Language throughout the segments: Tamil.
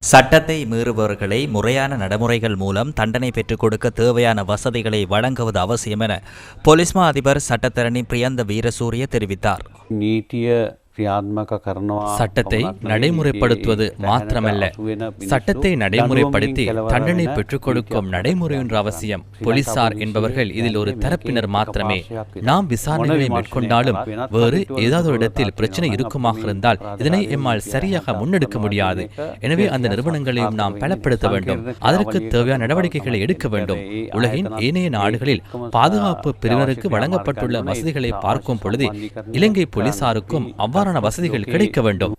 சட்டத்தை மீறுபவர்களை முறையான நடைமுறைகள் மூலம் தண்டனை பெற்றுக் கொடுக்க தேவையான வசதிகளை வழங்குவது அவசியம் என பொலிஸ்மா அதிபர் சட்டத்தரணி பிரியந்த வீரசூரிய தெரிவித்தார். நீட்டிய சட்டத்தை நடைமுறைப்படுத்துவது மாத்திரமல்ல சட்டத்தை நடைமுறைப்படுத்தி தண்டனை பெற்றுக் கொடுக்கும் நடைமுறை ஒன்று அவசியம் போலீசார் என்பவர்கள் இதில் ஒரு தரப்பினர் மாத்திரமே நாம் விசாரணைகளை மேற்கொண்டாலும் வேறு ஏதாவது இடத்தில் பிரச்சனை இருக்குமாக இருந்தால் இதனை எம்மால் சரியாக முன்னெடுக்க முடியாது எனவே அந்த நிறுவனங்களையும் நாம் பலப்படுத்த வேண்டும் அதற்கு தேவையான நடவடிக்கைகளை எடுக்க வேண்டும் உலகின் ஏனைய நாடுகளில் பாதுகாப்பு பிரிவினருக்கு வழங்கப்பட்டுள்ள வசதிகளை பார்க்கும் பொழுது இலங்கை போலீசாருக்கும் அவ்வாறு நிவாரண வசதிகள் கிடைக்க வேண்டும்.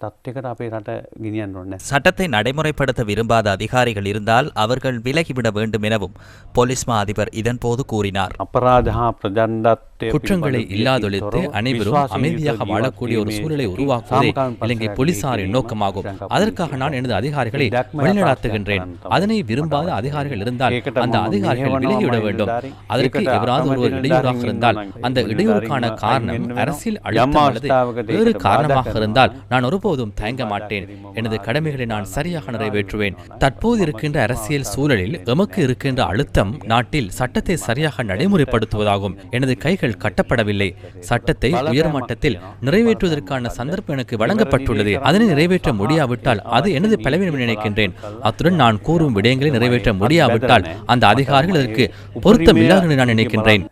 சட்டத்தை நடைமுறைப்படுத்த விரும்பாத அதிகாரிகள் இருந்தால் அவர்கள் விலகிவிட வேண்டும் எனவும் போலீஸ் மா அதிபர் இதன்போது கூறினார். அபராதா பிரதண்டத் குற்றங்களை இல்லாதொழித்து அனைவரும் அமைதியாக வாழக்கூடிய ஒரு சூழலை உருவாக்குவதே இலங்கை போலீசாரின் நோக்கமாகும். அதற்காக நான் எனது அதிகாரிகளை வழிநடாத்துகின்றேன். அதனை விரும்பாத அதிகாரிகள் இருந்தால் அந்த அதிகாரிகள் விலகிவிட வேண்டும். அதற்கு எவராது ஒருவர் இடையூறாக இருந்தால் அந்த இடையூறுக்கான காரணம் அரசியல் அழுத்தம் அல்லது வேறு காரணமாக இருந்தால் நான் ஒருபோதும் தயங்க மாட்டேன். எனது கடமைகளை நான் சரியாக நிறைவேற்றுவேன். தற்போது இருக்கின்ற அரசியல் சூழலில் எமக்கு இருக்கின்ற அழுத்தம் நாட்டில் சட்டத்தை சரியாக நடைமுறைப்படுத்துவதாகும். எனது கைகள் சாலைகள் கட்டப்படவில்லை. சட்டத்தை உயர்மட்டத்தில் நிறைவேற்றுவதற்கான சந்தர்ப்பம் எனக்கு வழங்கப்பட்டுள்ளது. அதனை நிறைவேற்ற முடியாவிட்டால் அது எனது பலவீனம் நினைக்கின்றேன். அத்துடன் நான் கூறும் விடயங்களை நிறைவேற்ற முடியாவிட்டால் அந்த அதிகாரிகள் அதற்கு பொருத்தமில்லாத நான் நினைக்கின்றேன்.